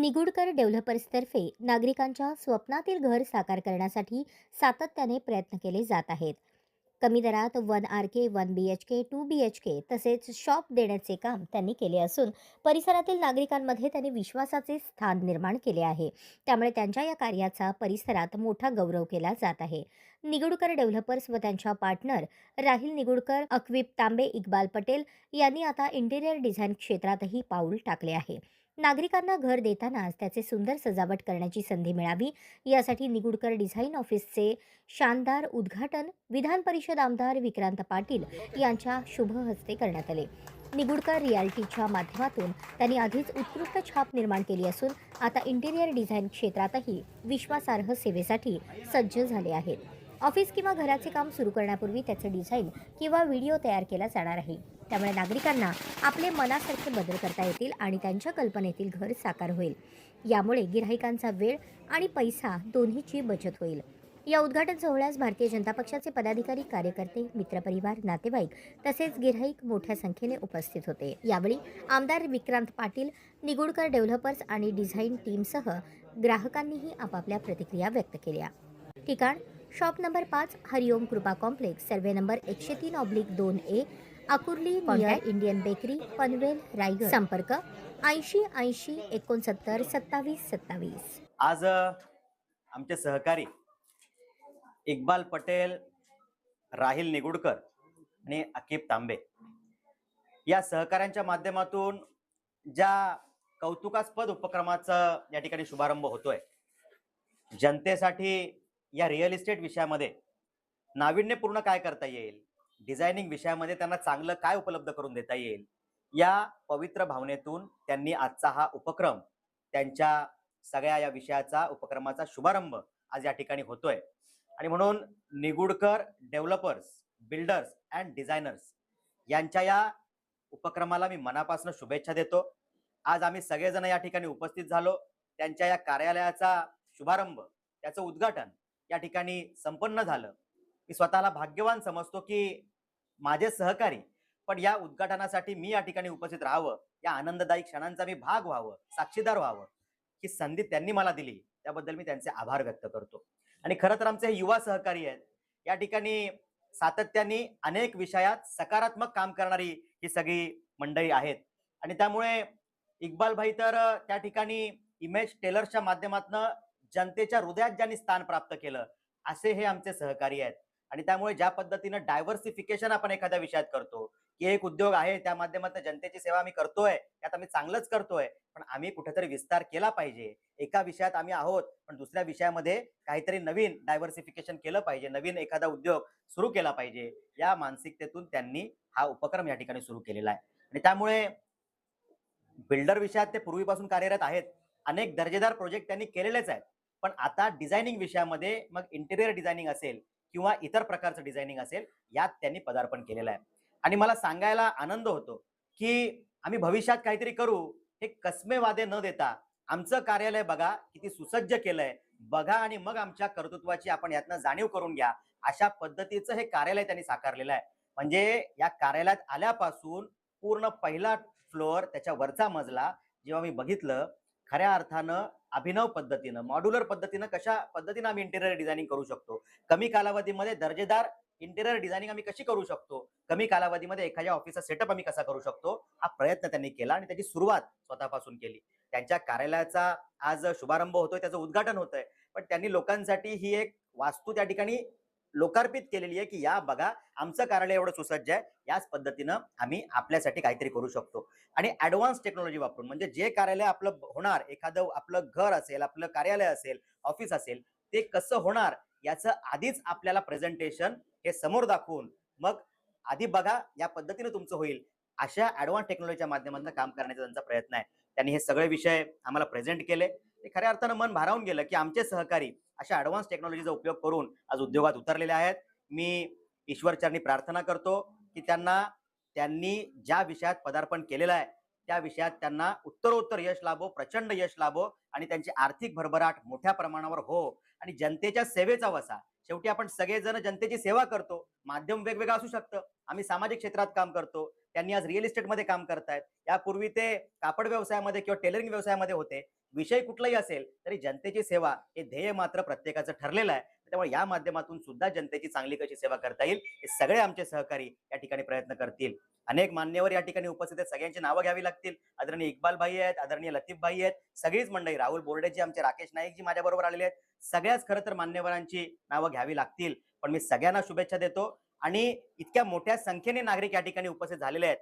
निगुडकर डेव्हलपर्सतर्फे नागरिकांच्या स्वप्नातील घर साकार करण्यासाठी सातत्याने प्रयत्न केले जात आहेत. कमी दरात one R K one B H K two B H K तसेच शॉप देण्याचे काम त्यांनी केले असून परिसरातील नागरिकांमध्ये त्यांनी विश्वासाचे स्थान निर्माण केले आहे. त्यामुळे त्यांच्या या कार्याचा परिसरात मोठा गौरव केला जात आहे. निगुडकर डेव्हलपर्स व त्यांच्या पार्टनर राहिल निगुडकर अक्विप तांबे इक्बाल पटेल यांनी आता इंटेरियर डिझाईन क्षेत्रातही पाऊल टाकले आहे. नागरिकांना घर देतानाच त्याचे सुंदर सजावट करण्याची संधी मिळावी. यासाठी निगुडकर डिझाईन ऑफिसचे शानदार उद्घाटन विधान परिषद आमदार विक्रांत पाटील यांच्या शुभ हस्ते करण्यात आले. निगुडकर रियाल्टीच्या माध्यमातून त्यांनी आधीच उत्कृष्ट छाप निर्माण केली असून आता इंटेरियर डिझाईन क्षेत्रातही विश्वासार्ह सेवेसाठी सज्ज झाले आहेत. ऑफिस किंवा घराचे काम सुरू करण्यापूर्वी त्याचे डिझाईन किंवा व्हिडिओ तयार केला जाणार आहे. त्यामुळे नागरिकांना आपले मनासारखे बदल करता येतील आणि त्यांच्या कल्पनेतील घर साकार होईल. यामुळे गिराहिकांचा वेळ आणि पैसा दोन्हीची बचत होईल. या उद्घाटन सोहळ्यास भारतीय जनता पक्षाचे पदाधिकारी कार्यकर्ते मित्रपरिवार नातेवाईक तसेच गिराईक मोठ्या संख्येने उपस्थित होते. यावेळी आमदार विक्रांत पाटील निगुडकर डेव्हलपर्स आणि डिझाईन टीमसह ग्राहकांनीही आपापल्या प्रतिक्रिया व्यक्त केल्या. ठिकाण शॉप नंबर पाच हरिओम कृपा कॉम्प्लेक्स सर्वे नंबर एकशे तीन ऑब्लिक दोन A Akurli near Indian bakery Panvel Raigad. संपर्क? ऐंशी ऐंशी एकोणसत्तर सत्तावीस सत्तावीस. आज अ, आमचे सहकारी इक्बाल पटेल राहिल निगुडकर आणि अकीब तांबे या सहकाऱ्यांच्या माध्यमातून ज्या कौतुकास्पद उपक्रमाचा या ठिकाणी शुभारंभ होतोय जनतेसाठी या रिअल इस्टेट विषयामध्ये नाविन्यपूर्ण काय करता येईल? डिझायनिंग विषयामध्ये त्यांना चांगलं काय उपलब्ध करून देता येईल या पवित्र भावनेतून त्यांनी आजचा हा उपक्रम त्यांच्या सगळ्या या विषयाचा उपक्रमाचा शुभारंभ आज या ठिकाणी होतोय. आणि म्हणून Nigudkar developers builders and designers यांच्या या उपक्रमाला मी मनापासून शुभेच्छा देतो. आज आम्ही सगळेजण या ठिकाणी उपस्थित झालो. त्यांच्या या कार्यालयाचा शुभारंभ त्याचं उद्घाटन या ठिकाणी संपन्न झालं. मी स्वतःला भाग्यवान समजतो की माझे सहकारी. पण या उद्घाटनासाठी मी या ठिकाणी उपस्थित राहावं. या आनंददायी क्षणांचा मी भाग व्हावं साक्षीदार व्हावं ही संधी त्यांनी मला दिली. त्याबद्दल मी त्यांचे आभार व्यक्त करतो. आणि खरं तर आमचे हे युवा सहकारी आहेत. या ठिकाणी सातत्याने अनेक विषयात सकारात्मक काम करणारी ही सगळी मंडळी आहेत. आणि त्यामुळे इक्बाल भाई तर त्या ठिकाणी इमेज टेलर्सच्या माध्यमातून जनतेच्या हृदयात ज्यांनी स्थान प्राप्त केलं असे हे आमचे सहकारी आहेत. आणि त्यामुळे ज्या पद्धतीनं डायव्हर्सिफिकेशन आपण एखाद्या विषयात करतो की एक उद्योग आहे त्या माध्यमातून जनतेची सेवा आम्ही करतोय त्यात आम्ही चांगलंच करतोय पण आम्ही कुठेतरी विस्तार केला पाहिजे. एका विषयात आम्ही आहोत पण दुसऱ्या विषयामध्ये काहीतरी नवीन डायव्हर्सिफिकेशन केलं पाहिजे नवीन एखादा उद्योग सुरू केला पाहिजे. या मानसिकतेतून त्यांनी हा उपक्रम या ठिकाणी सुरू केलेला आहे. आणि त्यामुळे बिल्डर विषयात ते पूर्वीपासून कार्यरत आहेत. अनेक दर्जेदार प्रोजेक्ट त्यांनी केलेलेच आहेत. पण आता डिझायनिंग विषयामध्ये मग इंटेरियर डिझायनिंग असेल किंवा इतर प्रकारचं डिझायनिंग असेल यात त्यांनी पदार्पण केलेलं आहे. आणि मला सांगायला आनंद होतो की आम्ही भविष्यात काहीतरी करू हे कसमे वादे न देता आमचं कार्यालय बघा किती सुसज्ज केलंय. बघा आणि मग आमच्या कर्तृत्वाची आपण यातनं जाणीव करून घ्या अशा पद्धतीचं हे कार्यालय त्यांनी साकारलेलं आहे. म्हणजे या कार्यालयात आल्यापासून पूर्ण पहिला फ्लोअर त्याच्या वरचा मजला जेव्हा मी बघितलं खऱ्या अर्थानं अभिनव पद्धतीनं मॉड्युलर पद्धतीनं कशा पद्धतीनं आम्ही इंटेरियर डिझायनिंग करू शकतो? कमी कालावधीमध्ये दर्जेदार इंटेरियर डिझायनिंग आम्ही कशी करू शकतो? कमी कालावधीमध्ये एखाद्या ऑफिसचा सेटअप आम्ही कसा करू शकतो? हा प्रयत्न त्यांनी केला आणि त्याची सुरुवात स्वतःपासून केली. त्यांच्या कार्यालयाचा आज शुभारंभ होतोय त्याचं उद्घाटन होतंय. पण त्यांनी लोकांसाठी ही एक वास्तू त्या ठिकाणी लोकार्पित केलेली आहे की या बघा आमचं कार्यालय एवढं सुसज्ज आहे. याच पद्धतीनं आम्ही आपल्यासाठी काहीतरी करू शकतो. आणि ऍडव्हान्स टेक्नॉलॉजी वापरून म्हणजे जे कार्यालय आपलं होणार एखादं आपलं घर असेल आपलं कार्यालय असेल ऑफिस असेल ते कसं होणार याचं आधीच आपल्याला प्रेझेंटेशन हे समोर दाखवून मग आधी बघा या पद्धतीने तुमचं होईल. अशा ऍडव्हान्स टेक्नॉलॉजीच्या माध्यमातून काम करण्याचा त्यांचा प्रयत्न आहे. त्यांनी हे सगळे विषय आम्हाला प्रेझेंट केले. ते खऱ्या अर्थानं मन भारावून गेलं की आमचे सहकारी अशा ऍडव्हान्स टेक्नॉलॉजीचा उपयोग करून आज उद्योगात उतरलेले आहेत. मी ईश्वरचरणी प्रार्थना करतो की त्यांना त्यांनी ज्या विषयात पदार्पण केलेलं आहे त्या विषयात त्यांना उत्तरोत्तर यश लाभो प्रचंड यश लाभो आणि त्यांची आर्थिक भरभराट मोठ्या प्रमाणावर हो. आणि जनतेच्या सेवेचा वसा. शेवटी आपण सगळेजण जनतेची सेवा करतो. माध्यम वेगवेगळं असू शकतं. आम्ही सामाजिक क्षेत्रात काम करतो. त्यांनी आज रिअल इस्टेटमध्ये काम करतायत. यापूर्वी ते कापड व्यवसायामध्ये किंवा टेलरिंग व्यवसायामध्ये होते. विषय कुठलाही असेल तरी जनतेची सेवा हे ध्येय मात्र प्रत्येकाचं ठरलेलं आहे. त्यामुळे या माध्यमातून सुद्धा जनतेची चांगली कशी सेवा करता येईल हे सगळे आमचे सहकारी या ठिकाणी प्रयत्न करतील. अनेक मान्यवर या ठिकाणी उपस्थित आहेत. सगळ्यांची नावं घ्यावी लागतील. आदरणीय इक्बाल भाई आहेत आदरणीय लतीफ भाई आहेत. सगळीच मंडळी राहुल बोर्डेजी आमचे राकेश नाईक जी आलेले आहेत. सगळ्याच खरं तर मान्यवरांची नावं घ्यावी लागतील. पण मी सगळ्यांना शुभेच्छा देतो. आणि इतक्या मोठ्या संख्येने नागरिक या ठिकाणी उपस्थित झालेले आहेत.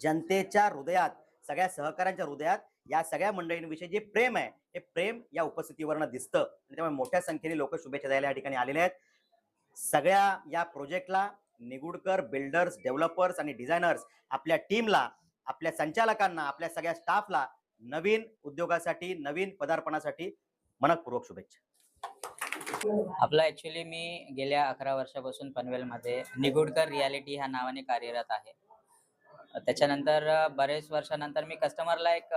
जनतेच्या हृदयात सगळ्या सहकाऱ्यांच्या हृदयात या सगळ्या मंडळींविषयी जे प्रेम आहे हे प्रेम या उपस्थितीवरनं दिसतं. आणि त्यामुळे मोठ्या संख्येने लोक शुभेच्छा द्यायला या ठिकाणी आलेले आहेत. सगळ्या या प्रोजेक्टला निगुडकर बिल्डर्स डेव्हलपर्स आणि डिझायनर्स आपल्या टीमला आपल्या संचालकांना आपल्या सगळ्या स्टाफला नवीन उद्योगासाठी नवीन पदार्पणासाठी मनपूर्वक शुभेच्छा. आपला ऍक्च्युली मी गेल्या अकरा वर्षापासून पनवेलमध्ये निगुडकर रियालिटी ह्या नावाने कार्यरत आहे. त्याच्यानंतर बरेच वर्षानंतर मी कस्टमरला एक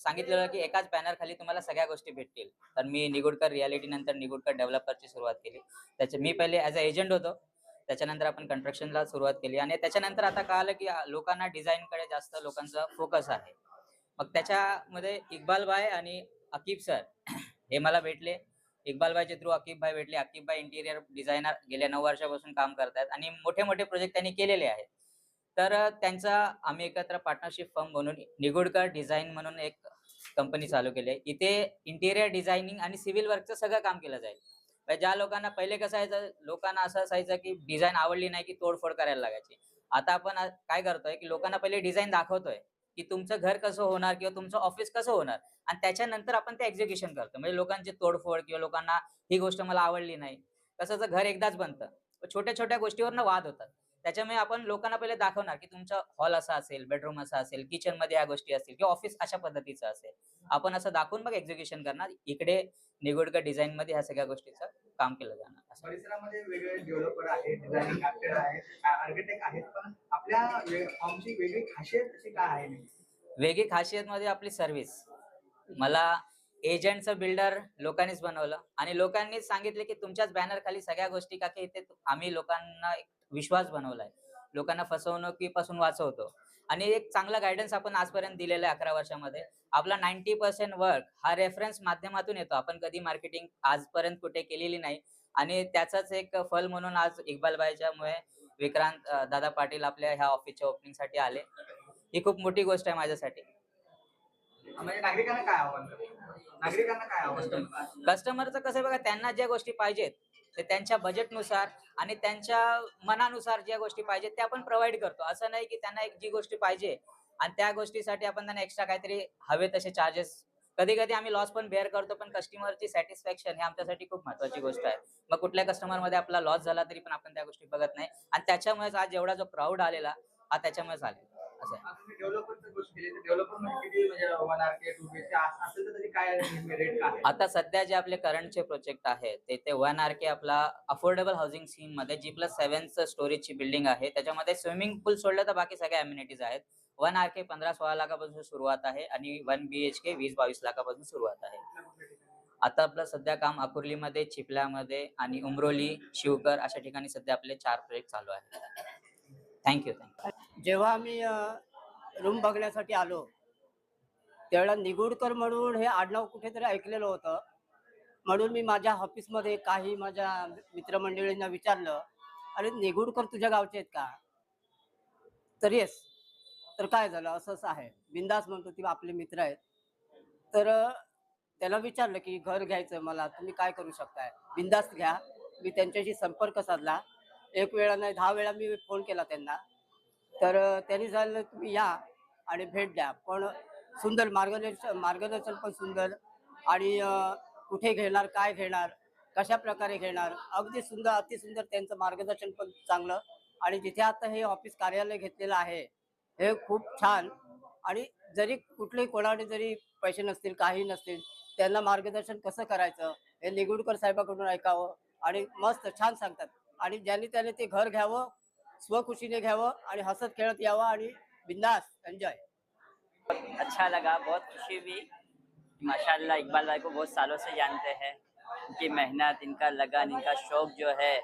सांगितलेलं की एकाच बॅनर खाली तुम्हाला सगळ्या गोष्टी भेटतील. तर मी निगुडकर रियालिटी नंतर निगुडकर डेव्हलपरची सुरुवात केली. त्याच्या मी पहिले ॲज अ एजंट होतो. त्याच्यानंतर आपण कन्स्ट्रक्शनला सुरुवात केली. आणि त्याच्यानंतर आता कळालं की लोकांना डिझाईनकडे जास्त लोकांचा फोकस आहे. मग त्याच्यामध्ये इक्बाल भाई आणि अकीब सर हे मला भेटले. इक्बाल थ्रू अकिबभाई भेटले अकिबभाई इंटिरियर डिझायनर गेल्या नऊ वर्षापासून काम करतात आणि मोठे मोठे प्रोजेक्ट त्यांनी केलेले आहेत. तर त्यांचा आम्ही एकत्र पार्टनरशिप फर्म म्हणून निगुडकर डिझाईन म्हणून एक कंपनी चालू केली आहे. इथे इंटिरियर डिझायनिंग आणि सिव्हिल वर्कचं सगळं काम केलं जाईल. म्हणजे ज्या लोकांना पहिले कसं असायचं लोकांना असं असायचं की डिझाईन आवडली नाही की तोडफोड करायला लागायची. आता आपण काय करतोय की लोकांना पहिले डिझाईन दाखवतोय. की तुमचं घर कसं होणार किंवा तुमचं ऑफिस कसं होणार? आणि त्याच्यानंतर आपण ते एक्झिक्युशन करतो. म्हणजे लोकांची तोडफोड किंवा लोकांना ही गोष्ट मला आवडली नाही. तसंच घर एकदाच बनतं. छोट्या छोट्या गोष्टीवरनं वाद होतात. त्याच्यामुळे आपण लोकांना पहिले दाखवणार की तुमचं हॉल असा असेल बेडरूम असा असेल किचनमध्ये ह्या गोष्टी असतील किंवा ऑफिस अशा पद्धतीचं असेल. आपण असं दाखवून मग एक्झिक्युशन करणार. इकडे निगुडकर डिझाईन मध्ये ह्या सगळ्या गोष्टीचं काम केलं जाणार. परिसरामध्ये वेगळे डेव्हलपर आहेत डिझायनिंग आर्किटेक्ट आहेत आर्किटेक्ट आहेत पण आपल्या फॉर्मची वेगळी खासियत अशी काय आहे नेमकी? वेगळी खासियत मध्ये आपली सर्व्हिस मला एजंटचं बिल्डर लोकांनीच बनवलं आणि लोकांनीच सांगितले की तुमच्याच बॅनर खाली सगळ्या गोष्टी का की इथे आम्ही लोकांना विश्वास बनवलाय. लोकांना फसवणुकीपासून वाचवतो. आणि एक चांगला गायडन्स आपण आजपर्यंत दिलेला आहे अकरा वर्षामध्ये. आपला नाईन्टी पर्सेंट वर्क हा रेफरन्स माध्यमातून येतो. आपण कधी मार्केटिंग आजपर्यंत कुठे केलेली नाही. आणि त्याचाच एक फल म्हणून आज इक्बालबाईच्यामुळे विक्रांत अं, दादा पाटील आपल्या ह्या ऑफिसच्या ओपनिंगसाठी आले. ही खूप मोठी गोष्ट आहे माझ्यासाठी. म्हणजे नागरिकांना काय आवडतं नागरिकांना काय आवडतं कस्टमरचं कसं बघा त्यांना ज्या गोष्टी पाहिजेत तर त्यांच्या बजेटनुसार आणि त्यांच्या मनानुसार ज्या गोष्टी पाहिजे त्या आपण प्रोव्हाइड करतो. असं नाही की त्यांना एक जी गोष्टी पाहिजे आणि त्या गोष्टीसाठी आपण त्यांना एक्स्ट्रा काहीतरी हवे तसे चार्जेस कधी कधी आम्ही लॉस पण बेअर करतो पण कस्टमरची सॅटिस्फॅक्शन हे आमच्यासाठी खूप महत्वाची गोष्ट आहे. मग कुठल्या कस्टमरमध्ये आपला लॉस झाला तरी पण आपण त्या गोष्टी बघत नाही. आणि त्याच्यामुळेच आज एवढा जो क्राऊड आलेला हा त्याच्यामुळेच आलेला. असं आहे. म्हणजे आहे? आता सध्या जे आपले करंटचे प्रोजेक्ट आहेत ते ते वन आर के आपला अफोर्डेबल हाऊसिंग स्कीममध्ये जी प्लस सेव्हनचं स्टोरेजची बिल्डिंग आहे. त्याच्यामध्ये स्विमिंग पूल सोडलं तर बाकी सगळ्या अम्युनिटीज आहेत. वन आर के पंधरा सोळा लाखापासून सुरुवात आहे आणि वन बी एच के वीस बावीस लाखापासून सुरुवात आहे. आता आपलं सध्या काम अकुर्लीमध्ये चिपल्यामध्ये आणि उमरोली शिवकर अशा ठिकाणी सध्या आपले चार प्रोजेक्ट चालू आहेत. थँक्यू थँक्यू जेव्हा आम्ही रूम बघण्यासाठी आलो त्यावेळेला निगुडकर म्हणून हे आडनाव कुठेतरी ऐकलेलं होतं. म्हणून मी माझ्या ऑफिसमध्ये काही माझ्या मित्रमंडळींना विचारलं अरे निगुडकर तुझ्या गावचे आहेत का? तर येस तर काय झालं? असं असं आहे. बिंदास म्हणतो ती आपले मित्र आहेत. तर त्याला विचारलं की घर घ्यायचं मला तुम्ही काय करू शकताय? बिंदास घ्या. मी त्यांच्याशी संपर्क साधला. एक वेळा नाही दहा वेळा मी फोन केला त्यांना. तर त्यांनी झालं तुम्ही या आणि भेट द्या. पण सुंदर मार्गदर्शन मार्गदर्शन पण सुंदर आणि कुठे घेणार काय घेणार कशा प्रकारे घेणार अगदी सुंदर अतिसुंदर त्यांचं मार्गदर्शन पण चांगलं आणि जिथे आता हे ऑफिस कार्यालय घेतलेलं आहे हे खूप छान आणि जरी कुठलेही कोणाकडे जरी पैसे नसतील काही नसतील त्यांना मार्गदर्शन कसं करायचं हे निगुडकर साहेबाकडून ऐकावं आणि मस्त छान सांगतात. आणि ते घर घ्यावं, स्वखुशीने घ्यावं आणि हसत आणि बिंदास एन्जॉय. अच्छा लगा, बहुत खुशी हुई। माशाल्लाह, इकबाल भाई को बहुत सालों से जानते हैं इनकी मेहनत इनका लगन इनका शौक जो है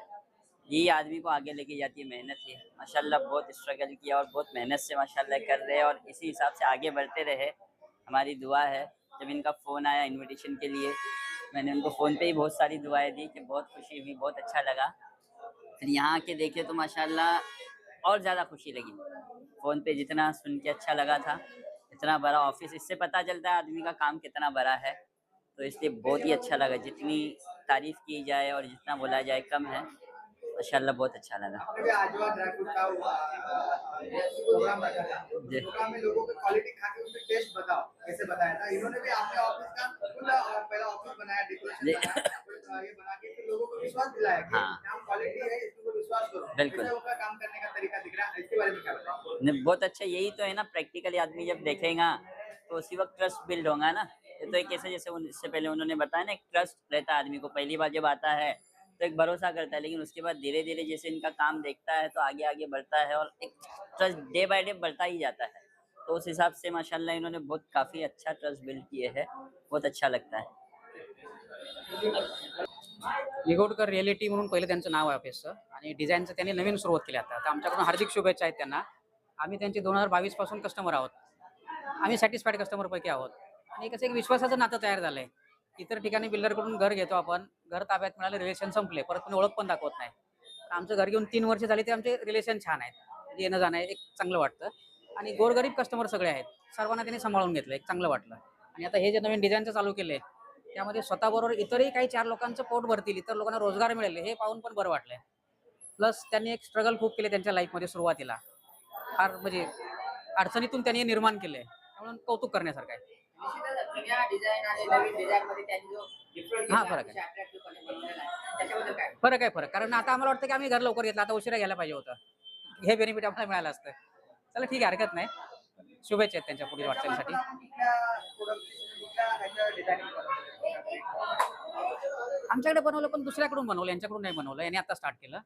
यही आदमी को आगे लेके जाती है, मेहनत ही। माशाल्लाह, बहुत स्ट्रगल किया और बहुत मेहनत से माशाल्लाह कर रहे और इसी हिसाब से आगे बढ़ते रहे। हमारी दुआ है, जब इनका फ़ोन आया इनविटेशन के लिए, मैंने उनको फ़ोन पे ही बहुत सारी दुआएँ दी कि बहुत खुशी हुई, बहुत अच्छा लगा। फिर यहाँ आके देखे तो माशाल्लाह और ज़्यादा खुशी लगी। फ़ोन पे जितना सुन के अच्छा लगा था इतना बड़ा ऑफ़िस इससे पता चलता है आदमी का काम कितना बड़ा है। तो इसलिए बहुत ही अच्छा लगा जितनी तारीफ़ की जाए और जितना बोला जाए कम है माशा बहुत अच्छा लगा। जी। कैसे बताया था। इन्होंने भी अपने ऑफ़िस का पूरा अ, पहला ऑफ़िस बनाया डेकोरेशन बनाया ये बना के फिर लोगों को विश्वास दिलाया कि हाँ। यहाँ क्वालिटी है इसके विश्वास करो। बिल्कुल। ऐसा उनका काम करने का तरीका दिख रहा है। इसके बारे में क्या बताओ? नहीं, बहुत अच्छा यही तो है ना प्रैक्टिकली आदमी जब देखेगा तो उसी वक्त ट्रस्ट बिल्ड होगा ना। ये तो एक ऐसे जैसे इससे पहले उन्होंने बताया ना एक ट्रस्ट रहता है आदमी को। पहली बार जब आता है तो एक भरोसा करता है लेकिन उसके बाद धीरे धीरे जैसे इनका काम देखता है तो आगे आगे बढ़ता है और एक ट्रस्ट डे बाय डे बढ़ता ही जाता है। तो उस हिसाब से माशाल्लाह इन्होंने बहुत काफ़ी अच्छा ट्रस्ट बिल्ड किए है। बहुत अच्छा लगता है। निगोडकर रिअलिटी म्हणून पहिलं त्यांचं नाव आहे ऑफिसचं आणि डिझाईनचं त्यांनी नवीन सुरुवात केली आता. तर आमच्याकडून हार्दिक शुभेच्छा आहेत त्यांना. आम्ही त्यांचे दोन हजार बावीसपासून कस्टमर आहोत. आम्ही सॅटिस्फाईड कस्टमरपैकी आहोत. आणि कसं एक विश्वासाचं नातं तयार झालं आहे इतर ठिकाणी बिल्डरकडून घर घेतो आपण. घर ताब्यात मिळालं रिलेशन संपले. परत कोणी ओळख पण दाखवत नाही. आमचं घर घेऊन तीन वर्ष झाली ते आमचे रिलेशन छान आहेत. म्हणजे येणं जाणं एक चांगलं वाटतं. आणि गोरगरीब कस्टमर सगळे आहेत. सर्वांना त्यांनी सांभाळून घेतलं एक चांगलं वाटलं. आणि आता हे जे नवीन डिझाईनचं चालू केले त्यामध्ये स्वतःबरोबर इतरही काही चार लोकांचं पोट भरतील इतर लोकांना रोजगार मिळेल हे पाहून पण बरं वाटलंय. प्लस त्यांनी एक स्ट्रगल खूप केले त्यांच्या लाईफमध्ये सुरुवातीला. फार म्हणजे अडचणीतून त्यांनी निर्माण केले त्यामुळे कौतुक करण्यासारखं आहे. हा फरक आहे. फरक आहे फरक. कारण आता आम्हाला वाटतं की आम्ही घर लवकर घेतलं. आता उशिरा घ्यायला पाहिजे होतं. हे बेनिफिट आपल्याला मिळालं असतं. चला ठीक आहे हरकत नाही. शुभेच्छा आहेत त्यांच्या पुढील वाटचालीसाठी. आमच्याकडे बनवलं पण दुसऱ्याकडून बनवलं यांच्याकडून नाही बनवलं यांनी आता स्टार्ट केलं.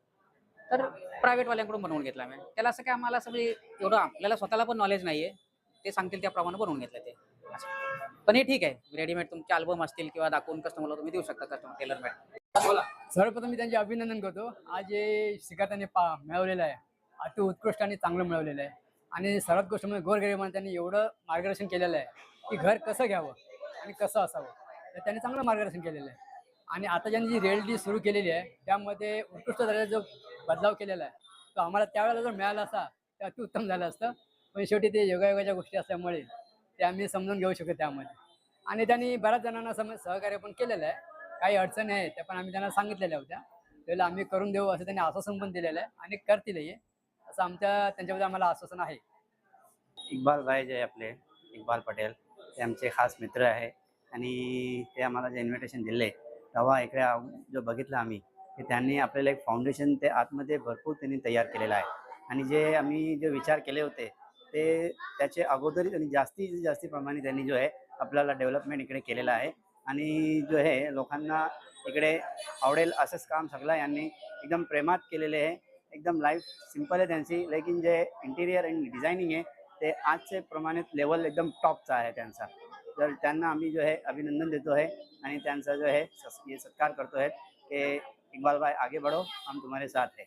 तर प्रायव्हेटवाल्यांकडून बनवून घेतलं आम्ही. त्याला असं काय आम्हाला असं म्हणजे एवढं आपल्याला स्वतःला पण नॉलेज नाहीये. ते सांगतील त्याप्रमाणे बनवून घेतलं ते. पण हे ठीक आहे. रेडीमेड तुमचे अल्बम असतील किंवा दाखवून कस्टमरला तुम्ही देऊ शकता कस्टमर टेलर मॅड सर्वप्रथम मी त्यांचे अभिनंदन करतो. आज जे शिकार पा मिळवलेलं आहे. अति उत्कृष्ट आणि चांगलं मिळवलेलं आहे. आणि सर्वात गोष्ट म्हणजे गोरगरिबांना त्यांनी एवढं मार्गदर्शन केलेलं आहे की घर कसं घ्यावं आणि कसं असावं. तर त्यांनी चांगलं मार्गदर्शन केलेलं आहे. आणि आता ज्यांनी जी रिअलिटी सुरू केलेली आहे त्यामध्ये उत्कृष्ट दर्जाचा जो बदलाव केलेला आहे तो आम्हाला त्यावेळेला जर मिळाला असा तर अतिउत्तम झालं असतं. पण शेवटी ते योगायोगाच्या गोष्टी असल्यामुळे ते आम्ही समजून घेऊ शकतो त्यामध्ये. आणि त्यांनी बऱ्याच जणांना सम सहकार्य पण केलेलं आहे. काही अडचणी आहेत त्या पण आम्ही त्यांना सांगितलेल्या होत्या. त्याला आम्ही करून देऊ असं त्यांनी आश्वासन पण दिलेलं आहे आणि करतीलही. असं आमच्या त्यांच्याबद्दल आम्हाला आश्वासन आहे. इकबाल भाई जे आपले इकबाल पटेल ते आमचे खास मित्र आहे. आणि ते आम्हाला जे इन्व्हिटेशन दिले तेव्हा इकडे जो बघितलं आम्ही की त्यांनी आपल्याला एक फाउंडेशन ते आतमध्ये भरपूर त्यांनी तयार केलेलं आहे. आणि जे आम्ही जे विचार केले होते ते त्याचे अगोदर त्यांनी जास्तीत जास्ती प्रमाणे त्यांनी जो आहे आपल्याला डेव्हलपमेंट इकडे केलेलं आहे. आणि जो आहे लोकांना इकडे आवडेल असंच काम सगळं यांनी एकदम प्रेमात केलेले आहे. एकदम लाईफ सिंपल आहे त्यांची. लेकिन जे इंटिरियर आणि डिझायनिंग आहे ते आजचे प्रमाणित लेवल एकदम टॉपचा आहे त्यांचा. तर त्यांना आम्ही जो आहे अभिनंदन देतो आहे. आणि त्यांचा जो आहे सत्कार करतो आहे की इकबाल भाई आगे बढ़ो हम तुम्हारे साथ है.